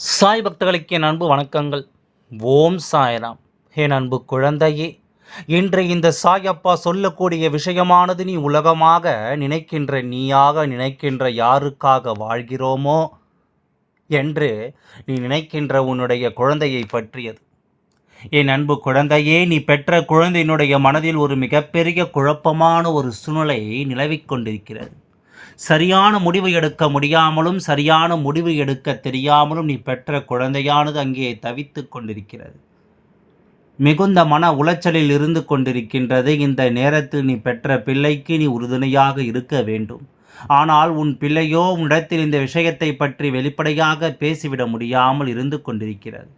சாய் பக்தர்களுக்கு என் அன்பு வணக்கங்கள். ஓம் சாய்ராம். என் அன்பு குழந்தையே இன்று இந்த சாயப்பா சொல்லக்கூடிய விஷயமானது நீ உலகமாக நினைக்கின்ற நீயாக நினைக்கின்ற யாருக்காக வாழ்கிறோமோ என்று நீ நினைக்கின்ற உன்னுடைய குழந்தையை பற்றியது. என் அன்பு குழந்தையே நீ பெற்ற குழந்தையினுடைய மனதில் ஒரு மிகப்பெரிய குழப்பமான ஒரு சூழ்நிலை நிலவிக் கொண்டிருக்கிறது. சரியான முடிவு எடுக்க முடியாமலும் சரியான முடிவு எடுக்க தெரியாமலும் நீ பெற்ற குழந்தையானது அங்கே தவித்து கொண்டிருக்கிறது. மிகுந்த மன உளைச்சலில் இருந்து கொண்டிருக்கின்றது. இந்த நேரத்தில் நீ பெற்ற பிள்ளைக்கு நீ உறுதுணையாக இருக்க வேண்டும். ஆனால் உன் பிள்ளையோ உன்னிடத்தில் இந்த விஷயத்தை பற்றி வெளிப்படையாக பேசிவிட முடியாமல் இருந்து கொண்டிருக்கிறது.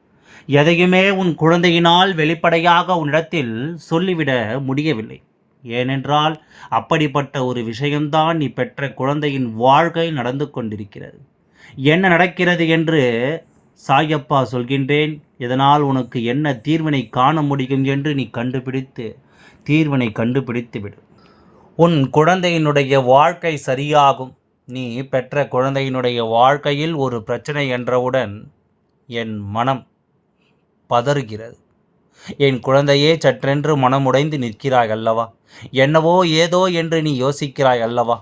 எதையுமே உன் குழந்தையினால் வெளிப்படையாக உன்னிடத்தில் சொல்லிவிட முடியவில்லை. ஏனென்றால் அப்படிப்பட்ட ஒரு விஷயம்தான் நீ பெற்ற குழந்தையின் வாழ்க்கை நடந்து கொண்டிருக்கிறது. என்ன நடக்கிறது என்று சாயப்பா சொல்கின்றேன். இதனால் உனக்கு என்ன தீர்வினை காண முடியும் என்று நீ கண்டுபிடித்து தீர்வினை கண்டுபிடித்து விடு. உன் குழந்தையினுடைய வாழ்க்கை சரியாகும். நீ பெற்ற குழந்தையினுடைய வாழ்க்கையில் ஒரு பிரச்சனை என்றவுடன் என் மனம் பதறுகிறது. என் குழந்தையே சற்றென்று மனமுடைந்து நிற்கிறாய் அல்லவா? என்னவோ ஏதோ என்று நீ யோசிக்கிறாய் அல்லவா?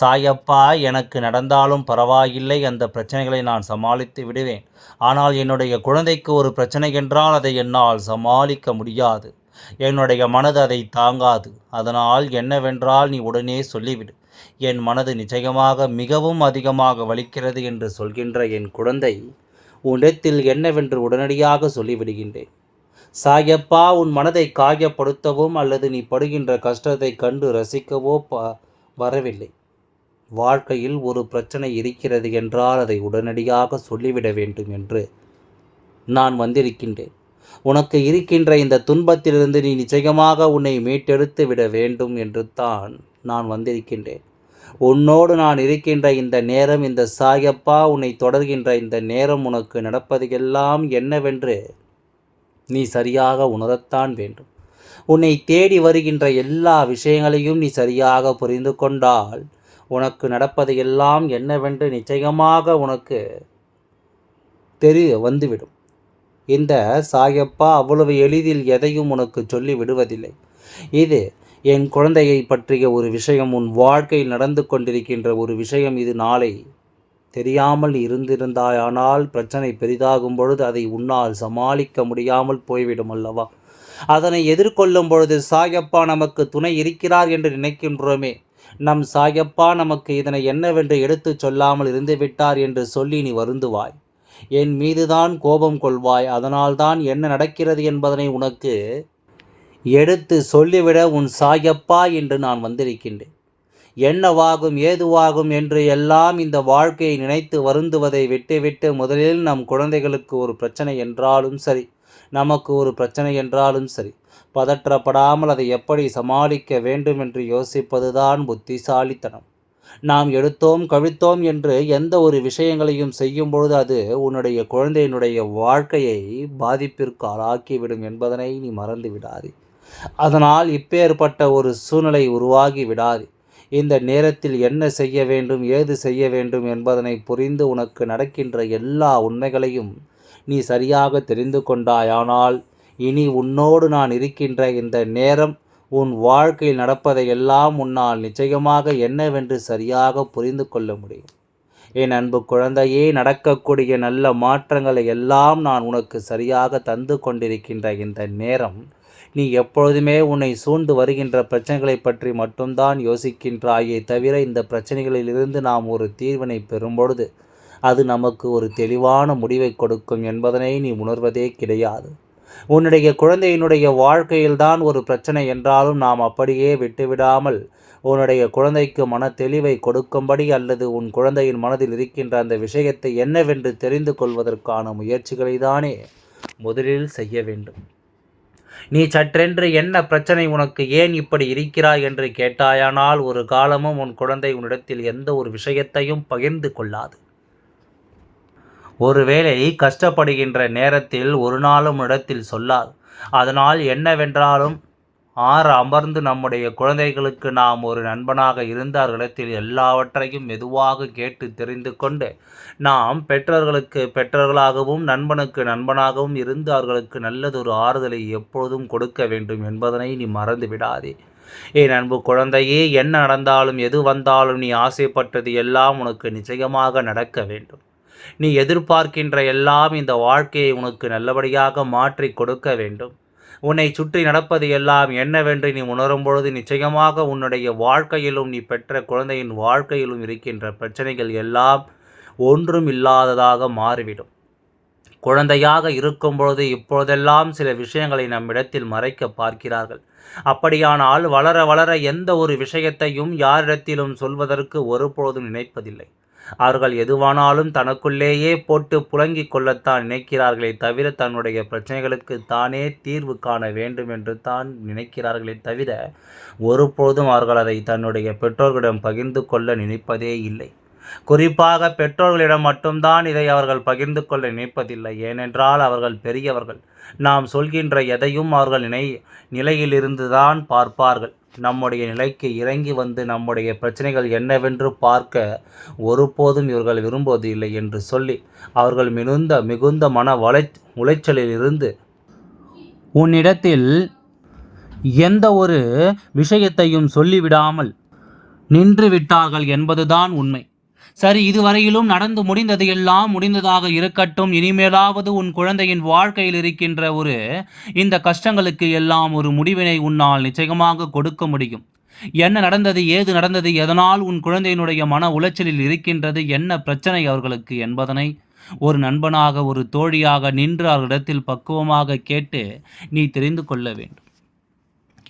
சாயப்பா எனக்கு நடந்தாலும் பரவாயில்லை அந்த பிரச்சனைகளை நான் சமாளித்து விடுவேன். ஆனால் என்னுடைய குழந்தைக்கு ஒரு பிரச்சனை என்றால் அதை என்னால் சமாளிக்க முடியாது. என்னுடைய மனது அதை தாங்காது. அதனால் என்னவென்றால் நீ உடனே சொல்லிவிடு. என் மனது நிச்சயமாக மிகவும் அதிகமாக வலிக்கிறது என்று சொல்கின்ற என் குழந்தை உன்னிடத்தில் என்னவென்று உடனடியாக சொல்லிவிடுகின்றேன். சாயப்பா உன் மனதை காயப்படுத்தவும் அல்லது நீ படுகின்ற கஷ்டத்தை கண்டு ரசிக்கவோ ப வரவில்லை. வாழ்க்கையில் ஒரு பிரச்சனை இருக்கிறது என்றால் அதை உடனடியாக சொல்லிவிட வேண்டும் என்று நான் வந்திருக்கின்றேன். உனக்கு இருக்கின்ற இந்த துன்பத்திலிருந்து நீ நிச்சயமாக உன்னை மீட்டெடுத்து விட வேண்டும் என்று தான் நான் வந்திருக்கின்றேன். உன்னோடு நான் இருக்கின்ற இந்த நேரம் இந்த சாயப்பா உன்னை தொடர்கின்ற இந்த நேரம் உனக்கு நடப்பதையெல்லாம் என்னவென்று நீ சரியாக உணரத்தான் வேண்டும். உன்னை தேடி வருகின்ற எல்லா விஷயங்களையும் நீ சரியாக புரிந்து கொண்டால் உனக்கு நடப்பதையெல்லாம் என்னவென்று நிச்சயமாக உனக்கு தெரிய வந்துவிடும். இந்த சாயப்பா அவ்வளவு எளிதில் எதையும் உனக்கு சொல்லி விடுவதில்லை. இது என் குழந்தையை பற்றிய ஒரு விஷயம். உன் வாழ்க்கையில் நடந்து கொண்டிருக்கின்ற ஒரு விஷயம். இது நாளை தெரியாமல் இருந்திருந்தாயானால் பிரச்சனை பெரிதாகும் பொழுது அதை உன்னால் சமாளிக்க முடியாமல் போய்விடும் அல்லவா? அதனை எதிர்கொள்ளும் பொழுது சாயப்பா நமக்கு துணை இருக்கிறார் என்று நினைக்கின்றோமே. நம் சாயப்பா நமக்கு இதனை என்னவென்று எடுத்துச் சொல்லாமல் இருந்துவிட்டார் என்று சொல்லி நீ வருந்துவாய். என் மீதுதான் கோபம் கொள்வாய். அதனால்தான் என்ன நடக்கிறது என்பதனை உனக்கு எடுத்து சொல்லிவிட உன் சாயப்பா என்று நான் வந்திருக்கின்றேன். என்னவாகும் ஏதுவாகும் என்று எல்லாம் இந்த வாழ்க்கையை நினைத்து வருந்துவதை விட்டுவிட்டு முதலில் நம் குழந்தைகளுக்கு ஒரு பிரச்சனை என்றாலும் சரி நமக்கு ஒரு பிரச்சனை என்றாலும் சரி பதற்றப்படாமல் அதை எப்படி சமாளிக்க வேண்டும் என்று யோசிப்பதுதான் புத்திசாலித்தனம். நாம் எடுத்தோம் கவிழ்த்தோம் என்று எந்த ஒரு விஷயங்களையும் செய்யும் பொழுது அது உன்னுடைய குழந்தையினுடைய வாழ்க்கையை பாதிப்பிற்கு ஆளாக்கிவிடும் என்பதனை நீ மறந்து விடாதே அதனால் இப்பேற்பட்ட ஒரு சூழ்நிலை உருவாகி விடாது. இந்த நேரத்தில் என்ன செய்ய வேண்டும் ஏது செய்ய வேண்டும் என்பதனை புரிந்து உனக்கு நடக்கின்ற எல்லா உண்மைகளையும் நீ சரியாக தெரிந்து கொண்டாயானால் இனி உன்னோடு நான் இருக்கின்ற இந்த நேரம் உன் வாழ்க்கையில் நடப்பதை எல்லாம் உன்னால் நிச்சயமாக என்னவென்று சரியாக புரிந்து கொள்ள முடியும். என் அன்பு குழந்தையே நடக்கக்கூடிய நல்ல மாற்றங்களை எல்லாம் நான் உனக்கு சரியாக தந்து கொண்டிருக்கின்ற இந்த நேரம் நீ எப்பொழுதுமே உன்னை சூழ்ந்து வருகின்ற பிரச்சனைகளை பற்றி மட்டும்தான் யோசிக்கின்றாயே தவிர இந்த பிரச்சனைகளிலிருந்து நாம் ஒரு தீர்வினை பெறும்பொழுது அது நமக்கு ஒரு தெளிவான முடிவை கொடுக்கும் என்பதனை நீ உணர்வதே கிடையாது. உன்னுடைய குழந்தையினுடைய வாழ்க்கையில்தான் ஒரு பிரச்சனை என்றாலும் நாம் அப்படியே விட்டுவிடாமல் உன்னுடைய குழந்தைக்கு மன தெளிவை கொடுக்கும்படி அல்லது உன் குழந்தையின் மனதில் இருக்கின்ற அந்த விஷயத்தை என்னவென்று தெரிந்து கொள்வதற்கான முயற்சிகளை தானே முதலில் செய்ய வேண்டும். நீ சற்றென்று என்ன பிரச்சனை உனக்கு ஏன் இப்படி இருக்கிறாய் என்று கேட்டாயானால் ஒரு காலமும் உன் குழந்தை உன்னிடத்தில் எந்த ஒரு விஷயத்தையும் பகிர்ந்து கொள்ளாது. ஒருவேளை கஷ்டப்படுகின்ற நேரத்தில் ஒரு நாளும் இடத்தில் சொல்லாது. அதனால் என்னவென்றாலும் ஆற அமர்ந்து நம்முடைய குழந்தைகளுக்கு நாம் ஒரு நண்பனாக இருந்தார்களிடத்தில் எல்லாவற்றையும் மெதுவாக கேட்டு தெரிந்து கொண்டு நாம் பெற்றோர்களுக்கு பெற்றோர்களாகவும் நண்பனுக்கு நண்பனாகவும் இருந்து அவர்களுக்கு நல்லதொரு ஆறுதலை எப்பொழுதும் கொடுக்க வேண்டும் என்பதனை நீ மறந்து விடாதே. என் அன்பு குழந்தையே என்ன நடந்தாலும் எது வந்தாலும் நீ ஆசைப்பட்டது எல்லாம் உனக்கு நிச்சயமாக நடக்க வேண்டும். நீ எதிர்பார்க்கின்ற எல்லாம் இந்த வாழ்க்கையை உனக்கு நல்லபடியாக மாற்றி கொடுக்க வேண்டும். உன்னை சுற்றி நடப்பது எல்லாம் என்னவென்று நீ உணரும் பொழுது நிச்சயமாக உன்னுடைய வாழ்க்கையிலும் நீ பெற்ற குழந்தையின் வாழ்க்கையிலும் இருக்கின்ற பிரச்சனைகள் எல்லாம் ஒன்றும் இல்லாததாக மாறிவிடும். குழந்தையாக இருக்கும் பொழுது இப்பொழுதெல்லாம் சில விஷயங்களை நம்மிடத்தில் மறைக்க பார்க்கிறார்கள். அப்படியானால் வளர வளர எந்த ஒரு விஷயத்தையும் யாரிடத்திலும் சொல்வதற்கு ஒருபொழுதும் நினைப்பதில்லை. அவர்கள் எதுவானாலும் தனக்குள்ளேயே போட்டு புழங்கிக் கொள்ளத்தான் நினைக்கிறார்களே தவிர தன்னுடைய பிரச்சனைகளுக்கு தானே தீர்வு காண வேண்டும் என்று தான் நினைக்கிறார்களே தவிர ஒருபோதும் அவர்கள் அதை தன்னுடைய பெற்றோர்களிடம் பகிர்ந்து கொள்ள நினைப்பதே இல்லை. குறிப்பாக பெற்றோர்களிடம் மட்டும்தான் இதை அவர்கள் பகிர்ந்து கொள்ள நினைப்பதில்லை. ஏனென்றால் அவர்கள் பெரியவர்கள். நாம் சொல்கின்ற எதையும் அவர்கள் நினை நிலையிலிருந்து தான் பார்ப்பார்கள். நம்முடைய நிலைக்கு இறங்கி வந்து நம்முடைய பிரச்சனைகள் என்னவென்று பார்க்க ஒருபோதும் இவர்கள் விரும்புவது இல்லை என்று சொல்லி அவர்கள் மிகுந்த மிகுந்த மன வளை உளைச்சலில் இருந்து உன்னிடத்தில் எந்த ஒரு விஷயத்தையும் சொல்லிவிடாமல் நின்று விட்டார்கள் என்பதுதான் உண்மை. சரி இதுவரையிலும் நடந்து முடிந்தது எல்லாம் முடிந்ததாக இருக்கட்டும். இனிமேலாவது உன் குழந்தையின் வாழ்க்கையில் இருக்கின்ற ஒரு இந்த கஷ்டங்களுக்கு எல்லாம் ஒரு முடிவினை உன்னால் நிச்சயமாக கொடுக்க முடியும். என்ன நடந்தது ஏது நடந்தது எதனால் உன் குழந்தையினுடைய மன உளைச்சலில் இருக்கின்றது என்ன பிரச்சனை அவர்களுக்கு என்பதனை ஒரு நண்பனாக ஒரு தோழியாக நின்று அவர்களிடத்தில் பக்குவமாக கேட்டு நீ தெரிந்து கொள்ள வேண்டும்.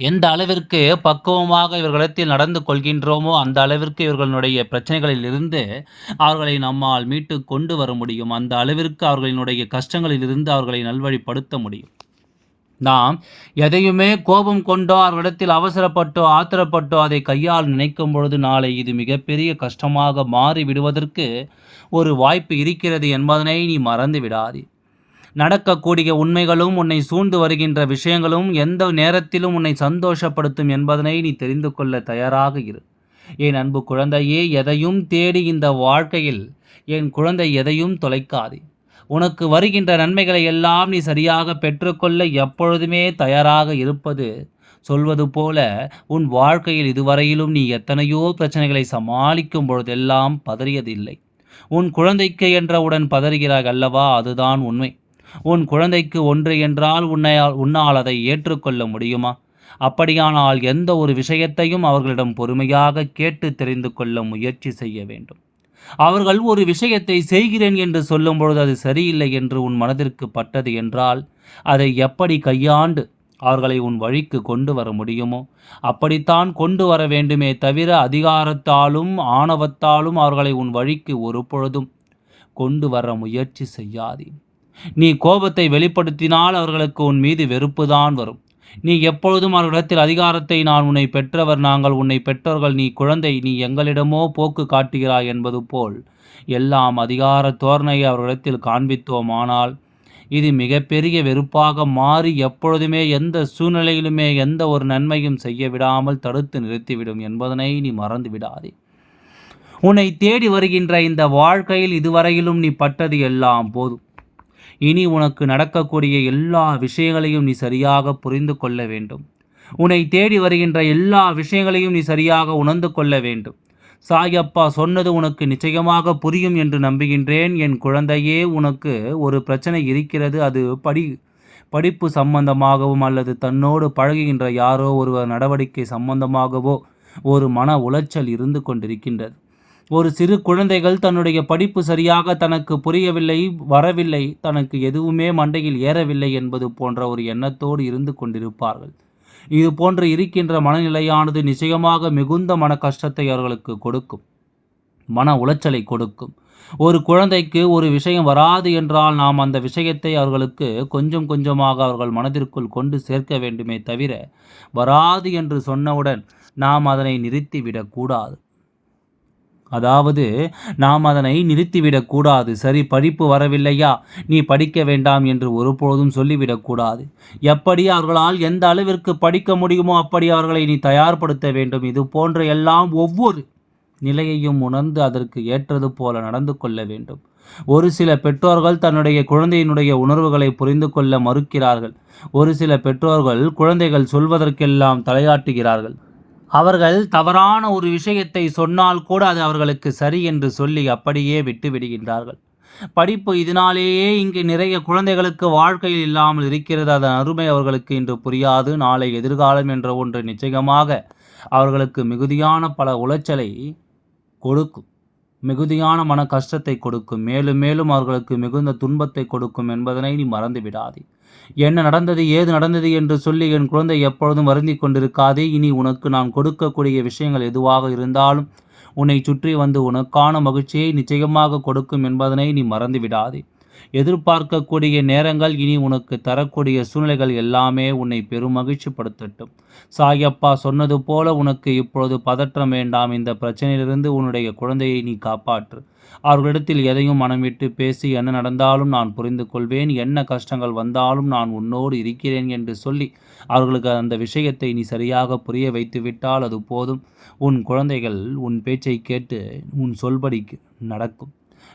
எந்த அளவிற்கு பக்குவமாக இவர்களிடத்தில் நடந்து கொள்கின்றோமோ அந்த அளவிற்கு இவர்களுடைய பிரச்சனைகளில் இருந்து அவர்களை நம்மால் மீட்டு கொண்டு வர முடியும். அந்த அளவிற்கு அவர்களினுடைய கஷ்டங்களில் இருந்து அவர்களை நல்வழிப்படுத்த முடியும். நாம் எதையுமே கோபம் கொண்டோ அவர்களிடத்தில் அவசரப்பட்டோ ஆத்திரப்பட்டோ அதை கையால் நினைக்கும் பொழுது நாளை இது மிகப்பெரிய கஷ்டமாக மாறி விடுவதற்கு ஒரு வாய்ப்பு இருக்கிறது என்பதனை நீ மறந்து விடாதே. நடக்கக்கூடிய உண்மைகளும் உன்னை சூழ்ந்து வருகின்ற விஷயங்களும் எந்த நேரத்திலும் உன்னை சந்தோஷப்படுத்தும் என்பதனை நீ தெரிந்து கொள்ள தயாராக இரு. என் அன்பு குழந்தையே எதையும் தேடி இந்த வாழ்க்கையில் என் குழந்தை எதையும் தொலைக்காதே. உனக்கு வருகின்ற நன்மைகளை எல்லாம் நீ சரியாக பெற்றுக்கொள்ள எப்பொழுதுமே தயாராக இருப்பது. சொல்வது போல உன் வாழ்க்கையில் இதுவரையிலும் நீ எத்தனையோ பிரச்சனைகளை சமாளிக்கும் பொழுதெல்லாம் பதறியதில்லை. உன் குழந்தைக்கு என்றவுடன் பதறுகிறாய் அல்லவா அதுதான் உண்மை. உன் குழந்தைக்கு ஒன்று என்றால் உன்னை உன்னால் அதை ஏற்றுக்கொள்ள முடியுமா? அப்படியானால் எந்த ஒரு விஷயத்தையும் அவர்களிடம் பொறுமையாக கேட்டு தெரிந்து கொள்ள முயற்சி செய்ய வேண்டும். அவர்கள் ஒரு விஷயத்தை செய்கிறேன் என்று சொல்லும் பொழுது அது சரியில்லை என்று உன் மனதிற்கு பட்டது என்றால் அதை எப்படி கையாண்டு அவர்களை உன் வழிக்கு கொண்டு வர முடியுமோ? அப்படித்தான் கொண்டு வர வேண்டுமே தவிர அதிகாரத்தாலும் ஆணவத்தாலும் அவர்களை உன் வழிக்கு ஒரு பொழுதும் கொண்டு வர முயற்சி செய்யாதே நீ கோபத்தை வெளிப்படுத்தினால் அவர்களுக்கு உன் மீது வெறுப்புதான் வரும். நீ எப்பொழுதும் அவர்களிடத்தில் அதிகாரத்தை நான் உன்னை பெற்றவர் நாங்கள் உன்னை பெற்றவர்கள் நீ குழந்தை நீ எங்களிடமோ போக்கு காட்டுகிறாய் என்பது போல் எல்லாம் அதிகார தோரணையை அவர்களிடத்தில் காண்பித்தோமானால் இது மிகப்பெரிய வெறுப்பாக மாறி எப்பொழுதுமே எந்த சூழ்நிலையிலுமே எந்த ஒரு நன்மையும் செய்ய விடாமல் தடுத்து நிறுத்திவிடும் என்பதனை நீ மறந்து விடாதே உன்னை தேடி வருகின்ற இந்த வாழ்க்கையில் இதுவரையிலும் நீ பட்டது எல்லாம் போதும். இனி உனக்கு நடக்கக்கூடிய எல்லா விஷயங்களையும் நீ சரியாக புரிந்து கொள்ள வேண்டும். உன்னை தேடி வருகின்ற எல்லா விஷயங்களையும் நீ சரியாக உணர்ந்து கொள்ள வேண்டும். சாயப்பா சொன்னது உனக்கு நிச்சயமாக புரியும் என்று நம்புகின்றேன். என் குழந்தையே உனக்கு ஒரு பிரச்சனை இருக்கிறது. அது படி படிப்பு சம்பந்தமாகவும் அல்லது தன்னோடு பழகுகின்ற யாரோ ஒருவர் நடவடிக்கை சம்பந்தமாகவோ ஒரு மன உளைச்சல் இருந்து கொண்டிருக்கின்றது. ஒரு சிறு குழந்தைகள் தன்னுடைய படிப்பு சரியாக தனக்கு புரியவில்லை வரவில்லை தனக்கு எதுவுமே மண்டையில் ஏறவில்லை என்பது போன்ற ஒரு எண்ணத்தோடு இருந்து கொண்டிருப்பார்கள். இது போன்று இருக்கின்ற மனநிலையானது நிச்சயமாக மிகுந்த மன கஷ்டத்தை அவர்களுக்கு கொடுக்கும். மன உளைச்சலை கொடுக்கும். ஒரு குழந்தைக்கு ஒரு விஷயம் வராது என்றால் நாம் அந்த விஷயத்தை அவர்களுக்கு கொஞ்சம் கொஞ்சமாக அவர்கள் மனதிற்குள் கொண்டு சேர்க்க வேண்டுமே தவிர வராது என்று சொன்னவுடன் நாம் அதனை நிறுத்திவிடக்கூடாது அதாவது நாம் அதனை நிறுத்திவிடக்கூடாது சரி படிப்பு வரவில்லையா? நீ படிக்க வேண்டாம் என்று ஒருபோதும் சொல்லிவிடக்கூடாது எப்படி அவர்களால் எந்த அளவிற்கு படிக்க முடியுமோ அப்படி அவர்களை நீ தயார்படுத்த வேண்டும். இது போன்ற எல்லாம் ஒவ்வொரு நிலையையும் உணர்ந்து அதற்கு ஏற்றது போல நடந்து கொள்ள வேண்டும். ஒரு சில பெற்றோர்கள் தன்னுடைய குழந்தையினுடைய உணர்வுகளை புரிந்து கொள்ள மறுக்கிறார்கள். ஒரு சில பெற்றோர்கள் குழந்தைகள் சொல்வதற்கெல்லாம் தலையாட்டுகிறார்கள். அவர்கள் தவறான ஒரு விஷயத்தை சொன்னால் கூட அது அவர்களுக்கு சரி என்று சொல்லி அப்படியே விட்டு விடுகின்றார்கள். படிப்பு இதனாலேயே இங்கு நிறைய குழந்தைகளுக்கு வாழ்க்கையில் இல்லாமல் இருக்கிறது. அதன் அருமை அவர்களுக்கு இன்று புரியாது. நாளை எதிர்காலம் என்ற ஒன்று நிச்சயமாக அவர்களுக்கு மிகுதியான பல உளைச்சலை கொடுக்கும். மிகுதியான மன கஷ்டத்தை கொடுக்கும். மேலும் மேலும் அவர்களுக்கு மிகுந்த துன்பத்தை கொடுக்கும் என்பதனை நீ மறந்து விடாதே என்ன நடந்தது ஏது நடந்தது என்று சொல்லி என் குழந்தை எப்பொழுதும் வருந்தி கொண்டிருக்காதே. இனி உனக்கு நான் கொடுக்கக்கூடிய விஷயங்கள் எதுவாக இருந்தாலும் உன்னை சுற்றி வந்து உனக்கான மகிழ்ச்சியை நிச்சயமாக கொடுக்கும் என்பதனை நீ மறந்து விடாதே எதிர்பார்க்கக்கூடிய நேரங்கள் இனி உனக்கு தரக்கூடிய சூழ்நிலைகள் எல்லாமே உன்னை பெரும் மகிழ்ச்சிப்படுத்தட்டும் சாயப்பா சொன்னது போல உனக்கு இப்பொழுது பதற்றம் வேண்டாம். இந்த பிரச்சனையிலிருந்து உன்னுடைய குழந்தையை நீ காப்பாற்று. அவர்களிடத்தில் எதையும் மனம் விட்டு பேசி என்ன நடந்தாலும் நான் புரிந்து கொள்வேன் என்ன கஷ்டங்கள் வந்தாலும் நான் உன்னோடு இருக்கிறேன் என்று சொல்லி அவர்களுக்கு அந்த விஷயத்தை நீ சரியாக புரிய வைத்து விட்டால் அது போதும். உன் குழந்தைகள் உன் பேச்சை கேட்டு உன் சொல்படிக்கு நடக்கும்.